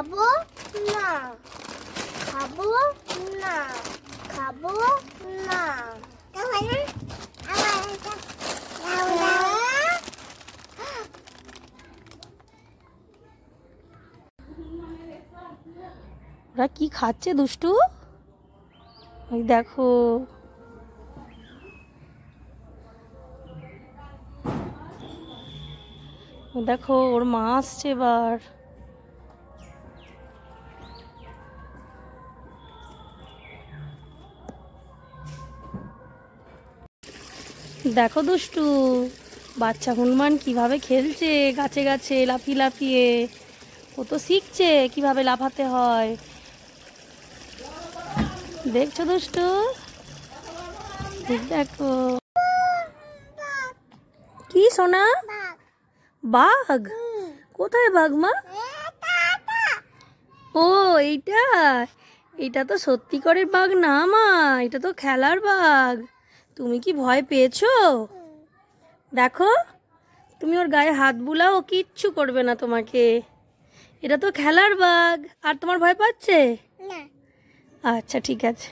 খাব না। খাব না। খাব না। ওরা কি খাচ্ছে দুষ্টু? ওই দেখো। দেখো ওর মা আসছে এবার। দেখো দুষ্টু, বাচ্চা হনুমান কীভাবে খেলছে, গাছে গাছে লাফিয়ে লাফিয়ে। ও তো শিখছে কীভাবে লাফাতে হয়। দেখছ দুষ্টু? দেখো। কি সোনা? বাঘ। কোথায় বাঘ মা? ও, এইটা? এটা তো সত্যিকারের বাঘ না মা, এটা তো খেলার বাঘ। তুমি কি ভয় পেয়েছ? দেখো তুমি ওর গায়ে হাত বুলাও ও কিচ্ছু করবে না তোমাকে। এটা তো খেলার বাঘ। আর তোমার ভয় পাচ্ছে? আচ্ছা ঠিক আছে।